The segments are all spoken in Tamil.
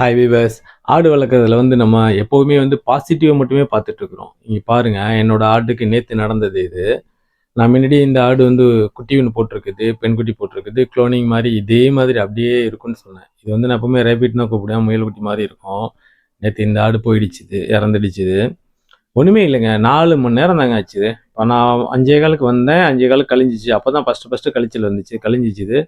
ஹாய் வீவர்ஸ் ஆடு வளர்க்குறதுல வந்து நம்ம எப்போவுமே வந்து பாசிட்டிவாக மட்டுமே பார்த்துட்ருக்குறோம் இங்கே பாருங்கள் என்னோடய ஆடுக்கு நேற்று நடந்தது இது. நான் முன்னாடி இந்த ஆடு வந்து குட்டி ஒன்று போட்டிருக்குது பெண்குட்டி போட்டிருக்குது குளோனிங் மாதிரி இதே மாதிரி அப்படியே இருக்குன்னு சொன்னேன். இது வந்து நான் எப்பவுமே ரேபிட் தான் கூப்பிடுவேன் முயல் குட்டி மாதிரி இருக்கும். நேற்று இந்த ஆடு போயிடுச்சுது இறந்துடுச்சுது. ஒன்றுமே இல்லைங்க நாலு மணி நேரம் தாங்க ஆச்சுது இப்போ நான் அஞ்சே காலுக்கு வந்தேன் அஞ்சே காலுக்கு கழிஞ்சிச்சு. அப்போ தான் ஃபஸ்ட்டு ஃபஸ்ட்டு கழிச்சல் வந்துச்சு கழிஞ்சிச்சுது.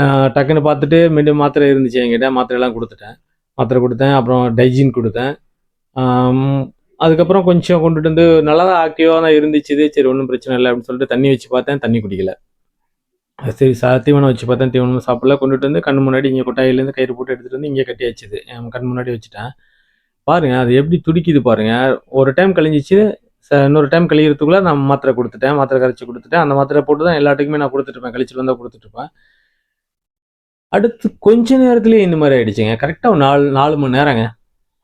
டக்குன்னு பார்த்துட்டு மீண்டும் மாத்திரை இருந்துச்சு என்கிட்ட. மாத்திரையெல்லாம் கொடுத்துட்டேன். மாத்திரை கொடுத்தேன். அப்புறம் டைஜின் கொடுத்தேன். அதுக்கப்புறம் கொஞ்சம் கொண்டுட்டு வந்து நல்லா தான் ஆக்டிவாக தான் இருந்துச்சு. சரி ஒன்றும் பிரச்சனை இல்லை அப்படின்னு சொல்லிட்டு தண்ணி வச்சு பார்த்தேன். தண்ணி குடிக்கல. சரி சா தீவனம் வச்சு பார்த்தேன். தீவனம் சாப்பிடல. கொண்டுட்டு வந்து கண் முன்னாடி இங்கே கொட்டாயிலேருந்து கயிறு போட்டு எடுத்துகிட்டு வந்து இங்கே கட்டி வச்சுது. என் கண் முன்னாடி வச்சுட்டேன். பாருங்கள் அது எப்படி துடிக்குது பாருங்கள் ஒரு டைம் கழிஞ்சிச்சு. ச- இன்னொரு டைம் கழிகிறதுக்குள்ளே நான் மாத்திரை கொடுத்துட்டேன். மாத்திரை கரைச்சி கொடுத்துட்டேன். அந்த மாத்திரை போட்டு தான் எல்லாத்துக்குமே நான் கொடுத்துட்ருப்பேன் கழிச்சிட்டு வந்தால் கொடுத்துட்ருப்பேன் அடுத்து கொஞ்ச நேரத்துலேயே இந்த மாதிரி ஆயிடுச்சுங்க. கரெக்டாக நாலு நாலு மணி நேரங்க.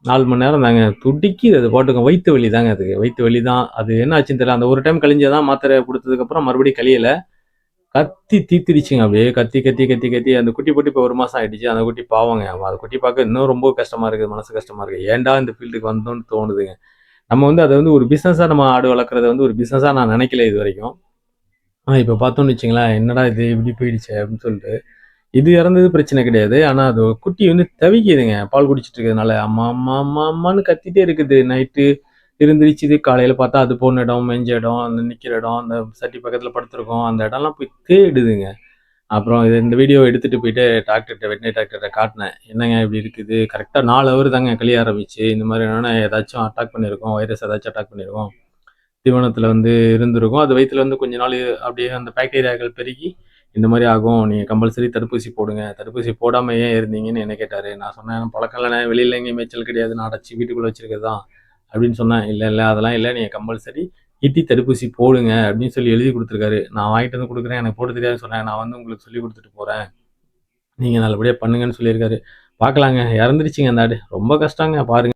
நாலு மணி நேரம் தாங்க. துடிக்கி அது பாட்டுங்க. வயிற்று வலி தாங்க அதுக்கு வயிற்று வலி தான். அது என்ன ஆச்சுன்னு தெரியல. அந்த ஒரு டைம் கழிஞ்சதான் மாத்திரை கொடுத்ததுக்கப்புறம் மறுபடியும் கழியலை. கத்தி தீத்திடுச்சுங்க அப்படியே கத்தி கத்தி கத்தி கத்தி. அந்த குட்டி போட்டு இப்போ ஒரு மாதம் ஆயிடுச்சு. அந்த குட்டி பாவங்க. அந்த குட்டி பார்க்க இன்னும் ரொம்ப கஷ்டமாக இருக்குது. மனசு கஷ்டமாக இருக்குது. ஏன்டா இந்த ஃபீல்டுக்கு வந்தோம்னு தோணுதுங்க. நம்ம வந்து அதை வந்து ஒரு பிஸ்னஸாக நம்ம ஆடு வளர்க்குறத வந்து ஒரு பிஸ்னஸாக நான் நினைக்கல இது வரைக்கும். ஆனால் இப்போ பார்த்தோம்னு வச்சுங்களேன் என்னடா இது இப்படி போயிடுச்சு அப்படின்னு சொல்லிட்டு இது இறந்தது பிரச்சனை கிடையாது. ஆனால் அது குட்டி வந்து தவிக்குதுங்க. பால் குடிச்சிட்டு இருக்கிறதுனால அம்மா அம்மா அம்மா அம்மான்னு கத்திட்டே இருக்குது. நைட்டு இருந்துருச்சுது. காலையில் பார்த்தா அது போன இடம் மெஞ்ச இடம் அந்த நிற்கிற இடம் அந்த சட்டி பக்கத்தில் படுத்துருக்கோம். அந்த இடம்லாம் போய் தேடுதுங்க. அப்புறம் இது இந்த வீடியோ எடுத்துகிட்டு போயிட்டு டாக்டர்கிட்ட வெட்டினரி டாக்டர்கிட்ட காட்டினேன். என்னங்க இப்படி இருக்குது? கரெக்டாக நாலு ஹவர் தாங்க கழிய ஆரம்பிச்சு. இந்த மாதிரி என்னென்னா ஏதாச்சும் அட்டாக் பண்ணியிருக்கோம் வைரஸ் ஏதாச்சும் அட்டாக் பண்ணியிருக்கோம் தீவனத்தில் வந்து இருந்திருக்கும். அது வயிற்றுல வந்து கொஞ்ச நாள் அப்படியே அந்த பாக்டீரியாக்கள் பெருகி இந்த மாதிரி ஆகும் நீங்கள் கம்பல்சரி தடுப்பூசி போடுங்க. தடுப்பூசி போடாமல் ஏன் இருந்தீங்கன்னு என்ன கேட்டார். நான் சொன்னேன் பழக்கம் இல்லைண்ணே வெளியில் எங்கேயும் மேய்ச்சல் கிடையாது. நான் அடைச்சி வீட்டுக்குள்ளே வச்சிருக்கிறது தான் அப்படின்னு சொன்னேன். இல்லை இல்லை அதெல்லாம் இல்லை. நீங்கள் கம்பல்சரி ஈட்டி தடுப்பூசி போடுங்க. அப்படின்னு சொல்லி எழுதி கொடுத்துருக்காரு. நான் வாங்கிட்டு வந்து கொடுக்குறேன். எனக்கு போட தெரியாது சொன்னேன். நான் வந்து உங்களுக்கு சொல்லி கொடுத்துட்டு போகிறேன் நீங்கள் நல்லபடியாக பண்ணுங்கன்னு சொல்லியிருக்காரு. பார்க்கலாங்க. இறந்துருச்சிங்க அந்த ஆடு. ரொம்ப கஷ்டங்க. பாருங்க.